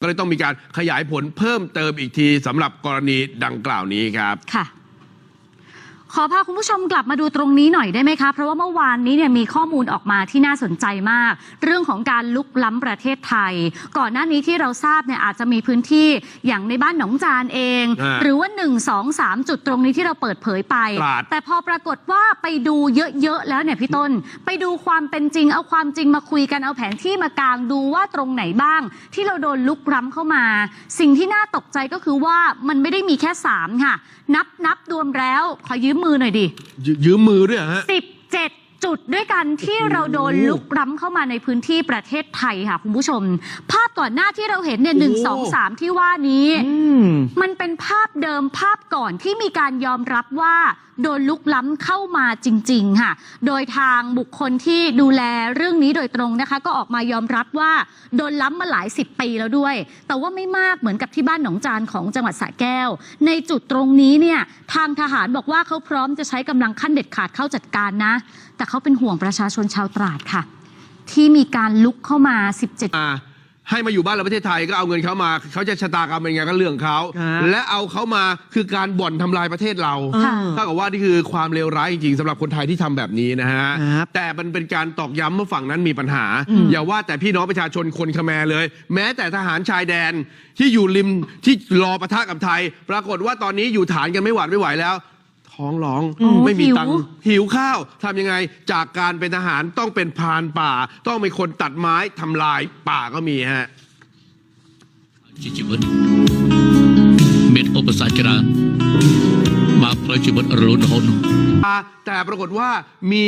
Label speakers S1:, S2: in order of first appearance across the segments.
S1: ก็เลยต้องมีการขยายผลเพิ่มเติมอีกทีสำหรับกรณีดังกล่าวนี้ครับ
S2: ค่ะ ขอพาคุณผู้ชมกลับมาดูตรงนี้หน่อยได้ไหมคะ เพราะว่าเมื่อวานนี้เนี่ยมีข้อมูลออกมาที่น่าสนใจมาก เรื่องของการลุกล้ำประเทศไทย ก่อนหน้านี้ที่เราทราบเนี่ยอาจจะมีพื้นที่อย่างในบ้านหนองจานเอง
S1: อ่า
S2: หรือว่า 1 2 3 จุดตรงนี้ที่เราเปิดเผยไป
S1: ตราด
S2: แต่พอปรากฏว่าไปดูเยอะๆแล้วเนี่ยพี่ต้น ไปดูความเป็นจริง เอาความจริงมาคุยกันเอาแผนที่มากางดูว่าตรงไหนบ้าง ที่เราโดนลุกล้ำเข้ามา สิ่งที่น่าตกใจก็คือว่ามันไม่ได้มีแค่สามค่ะนับนับรวมแล้วขอยืมมือหน่อยดิ
S1: ยยืมมือด้วยเหรอฮะ
S2: 17จุดด้วยกันที่เราโดนลุกล้ำเข้ามาในพื้นที่ประเทศไทยค่ะคุณผู้ชม ภาพก่อนหน้าที่เราเห็นเนี่ยหนึ่งสองสามที่ว่านี้มันเป็นภาพเดิมภาพก่อนที่มีการยอมรับว่า โดนลุกล้ำเข้ามาจริง ๆ ค่ะ โดยทางบุคคลที่ดูแลเรื่องนี้โดยตรงนะคะ ก็ออกมายอมรับว่าโดนล้ำมาหลายสิบปีแล้วด้วย แต่ว่าไม่มากเหมือนกับที่บ้านหนองจานของจังหวัดสระแก้ว ในจุดตรงนี้เนี่ยทางทหารบอกว่าเขาพร้อมจะใช้กำลังขั้นเด็ดขาดเข้าจัดการนะ แต่เขาเป็นห่วงประชาชนชาวตราดค่ะ ที่มีการลุกเข้ามา 17
S1: อ่า ให้มาอยู่บ้านเราประเทศไทยก็เอาเงินเขามาเขาจะชะตากรรมเป็นไงก็เรื่องเขา
S3: ครับ
S1: และเอาเขามาคือการบ่อนทำลายประเทศเรา
S2: ค่ะ
S1: เท่ากับว่านี่คือความเลวร้ายจริงๆสำหรับคนไทยที่ทำแบบนี้นะฮะ
S3: ครับ
S1: แต่มันเป็นการตอกย้ำเมื่อฝั่งนั้นมีปัญหา
S3: อืม
S1: อย่าว่าแต่พี่น้องประชาชนคนคแมร์เลย แม้แต่ทหารชายแดนที่อยู่ริมที่รอปะทะกับไทย ปรากฏว่าตอนนี้อยู่ฐานกันไม่หวาดไม่ไหวแล้ว ท้องร้อง
S2: อ
S1: ไม่มีตังหิวข้าวทำยังไง จากการเป็นทหารต้องเป็นพานป่า ต้องเป็นคนตัดไม้ทำลายป่าก็มีฮะ
S4: จิจิวัฒน์เม็ดโอปสาจราน ในชีวิตรุนหน
S1: แต่ปรากฏว่ามี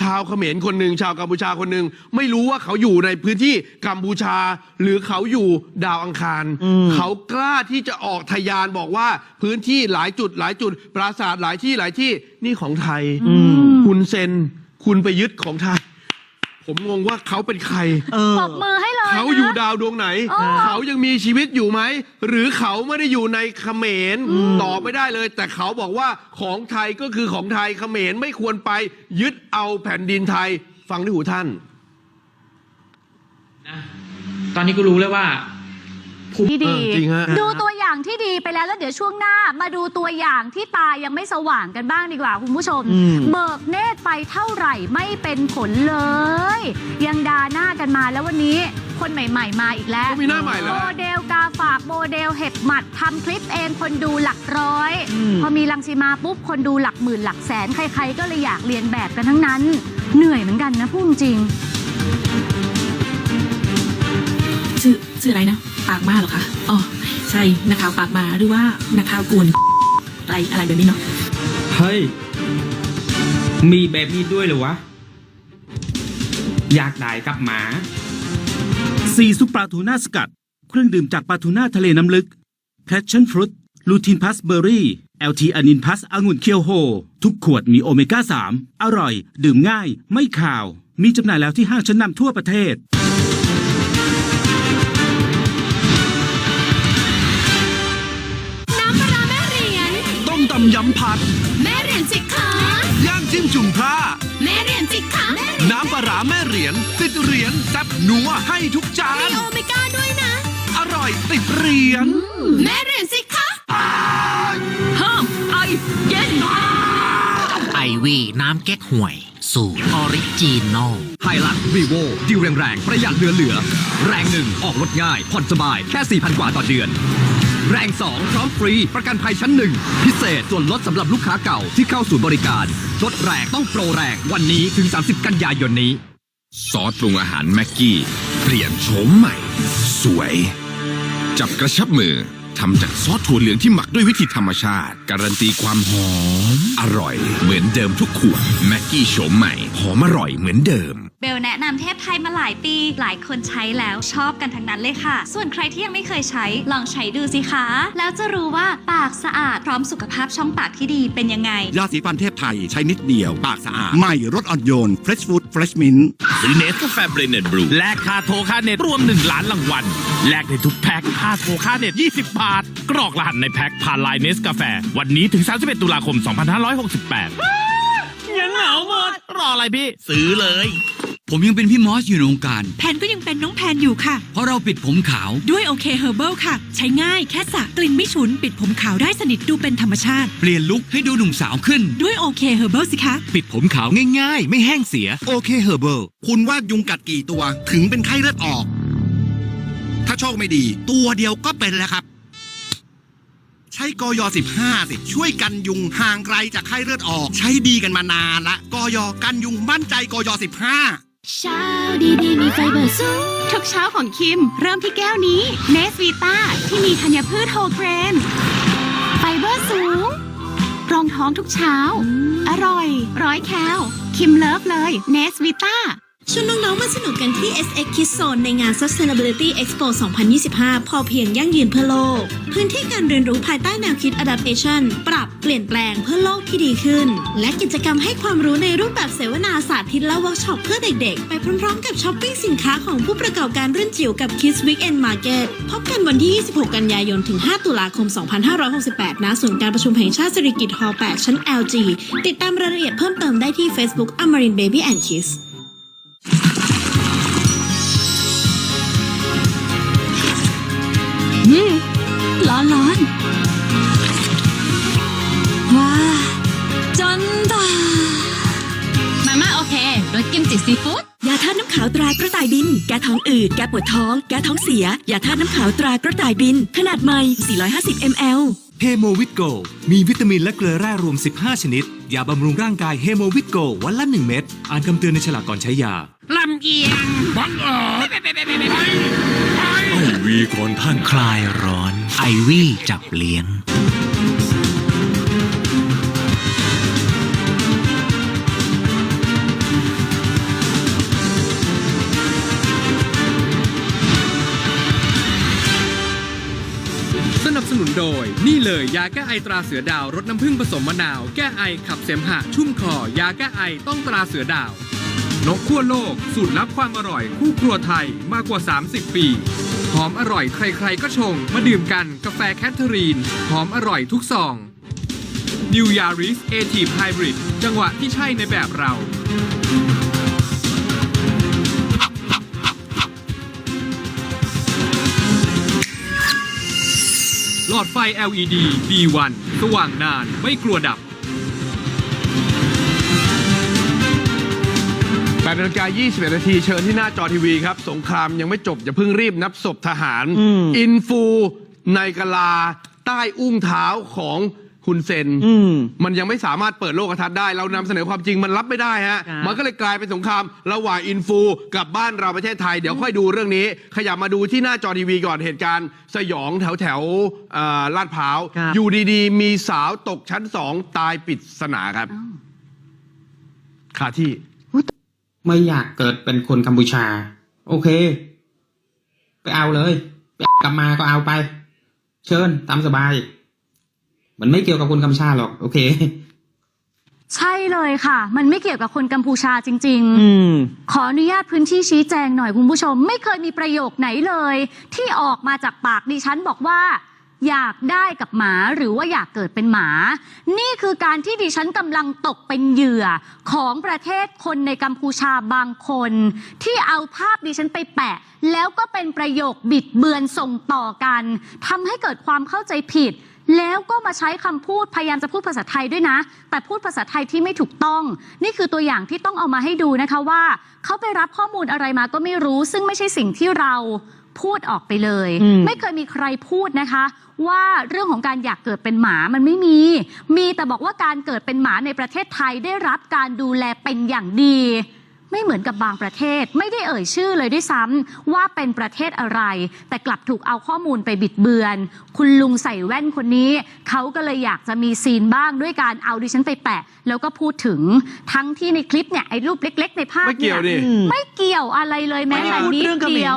S1: ชาวเขมรคนหนึ่งชาวกัมพูชาคนหนึ่งไม่รู้ว่าเขาอยู่ในพื้นที่กัมพูชา หรือเขาอยู่ดาวอังคาร เขากล้าที่จะออกทยานบอกว่าพื้นที่หลายจุดหลายจุด ปราสาทหลายที่หลายที่นี่ของไทย คุณเซนคุณไปยึดของไทย ผมงงว่าเขาเป็นใคร
S3: เออ
S2: ปรบมือให้เลยนะ
S1: เขาอยู่ดาวดวงไหน
S2: อ๋อ
S1: เขายังมีชีวิตอยู่ไหม หรือเขาไม่ได้อยู่ในเขมรตอบไม่ได้เลย แต่เขาบอกว่าของไทยก็คือของไทยเขมรไม่ควรไปยึดเอาแผ่นดินไทย ฟังที่หูท่าน
S5: นะตอนนี้ก็รู้แล้วว่า
S2: ที่ดี
S1: เออจริงฮะ
S2: ดูตัวอย่างที่ดีไปแล้วแล้วเดี๋ยวช่วงหน้า มาดูตัวอย่างที่ตายังไม่สว่างกันบ้างดีกว่าคุณผู้ชม
S3: อืม
S2: เบิกเนตรไปเท่าไหร่ไม่เป็นผลเลย ยังดาหน้ากันมาแล้ววันนี้คนใหม่ ๆ มาอีกแล้ว
S1: มีหน้าใหม่เหรอ
S2: โมเดลกาฝากโมเดลเห็บหมัดทำคลิปเองคนดูหลักร้อย
S3: อืม
S2: พอมีลังสีมาปุ๊บ คนดูหลักหมื่นหลักแสน ใครๆ ก็เลยอยากเรียนแบบกันทั้งนั้น เหนื่อยเหมือนกันนะพูดจริง
S6: ชื่อชื่ออะไรนะ ปากมาเหรอคะอ๋อใช่นักข่าวปากมาหรือว่านักข่าวกวนอะไรอะไรแบบนี้เนาะ
S7: เฮ้ย มีแบบนี้ด้วยเหรอวะ อยากได้กับหมา
S8: ซีซุปปลาทูน่าสกัด เครื่องดื่มจากปลาทูน่าทะเลน้ำลึก Passion Fruit ลูทินพัสเบอร์รี่ LT อานินพัสองุ่นเคียวโฮ ทุกขวดมีโอเมก้า 3 อร่อย ดื่มง่าย ไม่ขาว มีจำหน่ายแล้วที่ห้างชั้นนำทั่วประเทศ ยำผัด
S9: แม่เหรียญจิกขา
S8: ย่างจิ้มจุ่มพระ
S9: แม่เหรียญจิกขา
S8: น้ำปลาร้าแม่เหรียญติดเหรียญแซ่บนัวให้ทุกจา
S9: มี
S8: น
S9: โอเมก้าด้วยนะ
S8: อร่อยติดเหรียญ
S9: แม่เหรียญจิกขา
S6: ห้ามไอเย็น
S10: ไอวีน้ำเก๊กห่วย สูตรออริจินอล
S11: ไฮลักวีโวดีลแรงๆประหยัดเหลือเหลือ แรงหนึ่งออกรถง่ายผ่อนสบายแค่ 4,000 กว่าต่อเดือน แรง 2 พร้อมฟรี ประกันภัยชั้นหนึ่งพิเศษส่วนลดสำหรับลูกค้าเก่าที่เข้าสู่บริการลดแรงต้องโปรแรงวันนี้ถึง 30 กันยายนนี้
S12: ซอสปรุงอาหารแม็กกี้ เปลี่ยนโฉมใหม่ สวย จับกระชับมือ ทำจากซอสถั่วเหลืองที่หมักด้วยวิธีธรรมชาติ การันตีความหอม อร่อย เหมือนเดิมทุกขวดแม็กกี้โฉมใหม่ หอมอร่อยเหมือนเดิม
S9: เบลแนะนำเทพไทยมาหลายปี หลายคนใช้แล้วชอบกันทั้งนั้นเลยค่ะ ส่วนใครที่ยังไม่เคยใช้ ลองใช้ดูสิคะ แล้วจะรู้ว่าปากสะอาดพร้อมสุขภาพช่องปากที่ดีเป็นยังไง
S8: ยาสีฟันเทพไทยใช้นิดเดียว ปากสะอาดใหม่รสอ่อนโยน Fresh Food Fresh Mint
S12: ซื้อเนสกาแฟเบรเนตบรูแลกค่าโทรค่าเน็ตรวม 1 ล้านรางวัลแลกในทุกแพ็คค่าโทรค่าเน็ต20บาทกรอกรหัสในแพ็คผ่านไลน์เนสกาแฟ วันนี้ถึง 31 ตุลาคม 2568
S4: เงินเหงาหมด รออะไรพี่ ซื้อเลย
S3: ผมยังเป็นพี่มอสอยู่ในวงการ
S6: แพนก็ยังเป็นน้องแพนอยู่ค่ะ
S3: เพราะเราปิดผมขาว
S6: ด้วยโอเคเฮอร์เบิลค่ะ ใช้ง่ายแค่สระกลิ่นไม่ฉุน ปิดผมขาวได้สนิทดูเป็นธรรมชาติ
S3: เปลี่ยนลุคให้ดูหนุ่มสาวขึ้น
S6: ด้วยโอเคเฮอร์เบิลสิคะ
S3: ปิดผมขาวง่ายๆ ไม่แห้งเสียโอเคเฮอร์เบิล
S10: คุณว่ายุงกัดกี่ตัว ถึงเป็นไข้เลือดออก ถ้าโชคไม่ดี ตัวเดียวก็เป็นแล้วครับ ใช้กย15สิช่วยกันยุงห่างไกลจากไข้เลือดออก ใช้ดีกันมานานละกยกันยุงมั่นใจกย15
S9: เช้าดีๆมีไฟเบอร์สูงทุกเช้าของคิม เริ่มที่แก้วนี้เนสวีต้าที่มีธัญพืชโฮเกรนไฟเบอร์สูง รองท้องทุกเช้า อร่อย ร้อยแคลคิมเลิฟเลยเนสวีต้า
S13: ชวนน้องๆมาสนุกกันที่ SX Kids Zone ในงาน Sustainability Expo 2025 พอเพียงยั่งยืนเพื่อโลก พื้นที่การเรียนรู้ภายใต้แนวคิด Adaptation ปรับเปลี่ยนแปลงเพื่อโลกที่ดีขึ้น และกิจกรรมให้ความรู้ในรูปแบบเสวนาสาธิตและเวิร์กช็อปเพื่อเด็กๆ ไปพร้อมๆ กับช้อปปิ้งสินค้าของผู้ประกอบการรุ่นจิ๋วกับ Kids Weekend Market พบกันวันที่ 26 กันยายนถึง 5 ตุลาคม 2568ณศูนย์การประชุมแห่งชาติสิริกิติ์ฮอลล์8ชั้น LG ติดตามรายละเอียดเพิ่มเติมได้ที่ Facebook Amarin Baby and Kids
S2: อ
S6: งอืด แก้ปวดท้อง แก้ท้องเสีย ยาธาตุน้ำขาวตรากระต่ายบิน ขนาดใหม่ 450 ml
S14: เฮโมวิตโกมีวิตามินและเกลือแร่รวม 15 ชนิด ยาบำรุงร่างกายเฮโมวิตโกวันละ 1 เม็ด อ่านคำเตือนในฉลากก่อนใช้ยา
S10: ลำเอียงบังเอิญ
S14: ต้องวีก่อนท่าน
S10: คลายร้อน ไอวี่จับเลี้ยง
S15: โดย นี่เลยยาแก้ไอตราเสือดาวรสน้ำผึ้งผสมมะนาว แก้ไอขับเสมหะ ชุ่มคอยาแก้ไอต้องตราเสือดาวนกขั้วโลก สูตรลับความอร่อย คู่ครัวไทยมากกว่า 30 ปี หอมอร่อยใครๆก็ชง มาดื่มกันกาแฟแคทเธอรีน หอมอร่อยทุกซอง New Yaris a t i v Hybrid จังหวะที่ใช่ในแบบเรา อดไฟ LED B1 สว่างนานไม่กลัวดับ
S1: 8นาฬิกา21 นาทีเชิญที่หน้าจอทีวีครับ สงครามยังไม่จบ อย่าเพิ่งรีบนับศพทหาร อินฟู ในกะลา ใต้อุ้งเท้าของ คุณเซนมันยังไม่สามารถเปิดโลกทัศน์ได้ เรานำเสนอความจริงมันรับไม่ได้ฮะมันก็เลยกลายเป็นสงครามระหว่างอินฟูกับบ้านเราประเทศไทย เดี๋ยวค่อยดูเรื่องนี้ ขยับมาดูที่หน้าจอทีวีก่อนเหตุการณ์ สยองแถวแถวๆเอ่อลาดพร้าวอยู่ดีๆ มีสาวตกชั้นสองตายปริศนาครับคาที่
S7: ไม่อยากเกิดเป็นคนกัมพูชา โอเค ไปเอาเลยไปกลับมาก็เอาไป เชิญตามสบาย มันไม่เกี่ยวกับคนกัมพูชาหรอกโอเค
S2: ใช่เลยค่ะ มันไม่เกี่ยวกับคนกัมพูชาจริงๆขออนุญาตพื้นที่ชี้แจงหน่อยคุณผู้ชม ไม่เคยมีประโยคไหนเลย ที่ออกมาจากปากดิฉันบอกว่า อยากได้กับหมาหรือว่าอยากเกิดเป็นหมา นี่คือการที่ดิฉันกำลังตกเป็นเหยื่อของประเทศคนในกัมพูชาบางคน ที่เอาภาพดิฉันไปแปะ แล้วก็เป็นประโยคบิดเบือนส่งต่อกันทำให้เกิดความเข้าใจผิด แล้วก็มาใช้คำพูดพยายามจะพูดภาษาไทยด้วยนะ แต่พูดภาษาไทยที่ไม่ถูกต้อง นี่คือตัวอย่างที่ต้องเอามาให้ดูนะคะว่า เขาไปรับข้อมูลอะไรมาก็ไม่รู้ ซึ่งไม่ใช่สิ่งที่เราพูดออกไปเลย
S16: อืม
S2: ไม่เคยมีใครพูดนะคะ ว่าเรื่องของการอยากเกิดเป็นหมามันไม่มี มีแต่บอกว่าการเกิดเป็นหมาในประเทศไทยได้รับการดูแลเป็นอย่างดี ไม่เหมือนกับบางประเทศ ไม่ได้เอ่ยชื่อเลยด้วยซ้ำว่าเป็นประเทศอะไร แต่กลับถูกเอาข้อมูลไปบิดเบือน คุณลุงใส่แว่นคนนี้เขาก็เลยอยากจะมีซีนบ้างด้วยการเอาดิฉันไปแปะ แล้วก็พูดถึงทั้งที่ในคลิปเนี่ยไอ้รูปเล็ก ๆ ในภาพ
S1: ไม่เกี่ยวดิ
S2: ไม่เกี่ยวอะไรเลยแม้แต่นิดเดียว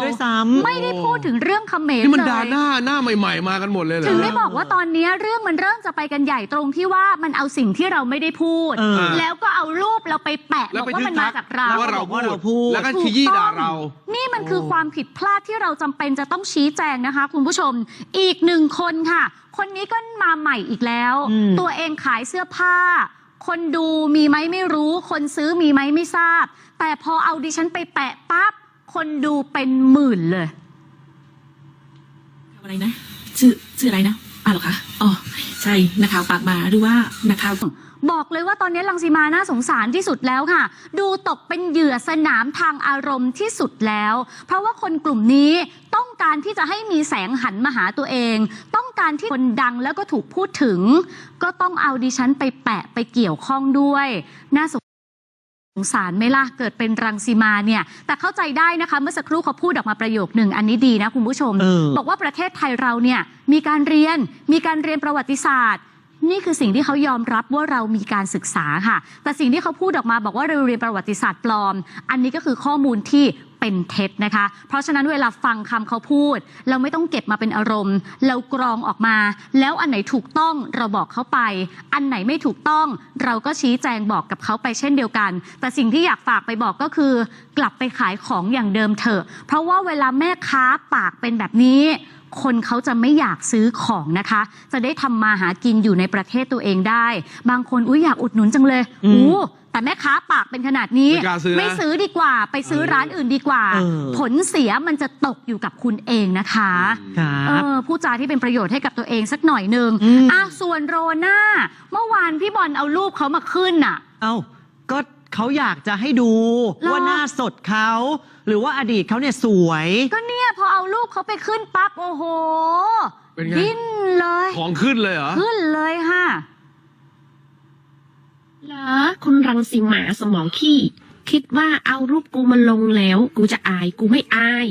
S2: ไม่ได้พูดถึงเรื่องเขมร
S1: นี่มัน
S2: เล
S1: ดายหน้าหน้าใหม่ ๆ มากันหมดเลยเหรอ
S2: ถึงได้บอกว่าตอนนี้เรื่องมันเริ่มจะไปกันใหญ่ตรงที่ว่ามันเอาสิ่งที่เราไม่ได้พูด
S1: เออ
S2: แล้วก็เอารูปเราไปแปะ
S1: แล้ว
S2: บอก
S1: ไป
S2: ว่า
S1: ยึด
S2: มันมา
S1: ทัก
S2: จากเรา
S1: ว่าเราพูด แล้วก็ขยี้ด่าเรา
S2: นี่มันคือความผิดพลาดที่เราจำเป็นจะต้องชี้แจงนะคะ คุณผู้ชม อีกหนึ่งคนค่ะ คนนี้ก็มาใหม่อีกแล้ว
S16: อืม
S2: ตัวเองขายเสื้อผ้า คนดูมีไหมไม่รู้ คนซื้อมีไหมไม่ทราบ แต่พอเอาดิฉันไปแปะปั๊บคนดูเป็นหมื่นเลย
S6: อะไรนะชื่อชื่ออะไรนะอะเหรอคะอ๋อใช่นักข่าวปากมาหรือว่านักข่าว
S2: บอกเลยว่าตอนนี้ลังสีมาน่าสงสารที่สุดแล้วค่ะ ดูตกเป็นเหยื่อสนามทางอารมณ์ที่สุดแล้ว เพราะว่าคนกลุ่มนี้ต้องการที่จะให้มีแสงหันมาหาตัวเอง ต้องการที่คนดังแล้วก็ถูกพูดถึง ก็ต้องเอาดิฉันไปแปะไปเกี่ยวข้องด้วย น่าสงสงสารไหมล่ะเกิดเป็นรังสีมาเนี่ย แต่เข้าใจได้นะคะเมื่อสักครู่เขาพูดออกมาประโยคหนึ่งอันนี้ดีนะคุณผู้ชม
S16: เออ
S2: บอกว่าประเทศไทยเราเนี่ยมีการเรียนมีการเรียนประวัติศาสตร์ นี่คือสิ่งที่เขายอมรับว่าเรามีการศึกษาค่ะ แต่สิ่งที่เขาพูดออกมาบอกว่าเราเรียนประวัติศาสตร์ปลอม อันนี้ก็คือข้อมูลที่เป็นเท็จนะคะ เพราะฉะนั้นเวลาฟังคำเขาพูด เราไม่ต้องเก็บมาเป็นอารมณ์ เรากรองออกมา แล้วอันไหนถูกต้องเราบอกเขาไป อันไหนไม่ถูกต้อง เราก็ชี้แจงบอกกับเขาไปเช่นเดียวกัน แต่สิ่งที่อยากฝากไปบอกก็คือ กลับไปขายของอย่างเดิมเถอะ เพราะว่าเวลาแม่ค้าปากเป็นแบบนี้ คนเขาจะไม่อยากซื้อของนะคะ จะได้ทำมาหากินอยู่ในประเทศตัวเองได้ บางคนอุ้ยอยากอุดหนุนจังเลย
S16: อืม
S2: อู้แต่แม่ค้าปากเป็นขนาดนี้
S1: ไม่กล้าซื้อนะ
S2: ไม่ซื้อดีกว่า ไปซื้อร้านอื่นดีกว่า
S16: เออ
S2: ผลเสียมันจะตกอยู่กับคุณเองนะคะ
S16: ครับ
S2: เออผู้จาที่เป็นประโยชน์ให้กับตัวเองสักหน่อยหนึ่ง
S16: อืม
S2: อ้าวส่วนโรน่าเมื่อวานพี่บอลเอารูปเขามาขึ้นน่ะ
S16: เอ้าก็ เขาอยากจะให้ดู
S2: หรอ
S16: ว่าหน้าสดเขา หรือว่าอดีตเขาเนี่ยสวย
S2: ก็เนี่ยพอเอารูปเขาไปขึ้นปั๊บโอ้โห
S1: เป็นไง
S2: ดิ้นเลย
S1: ของขึ้นเลยเหรอ
S2: ขึ้นเลยค่ะ
S17: เหรอคุณรังสีหมาสมองขี้ คิดว่าเอารูปกูมาลงแล้ว กูจะอายกูไม่อาย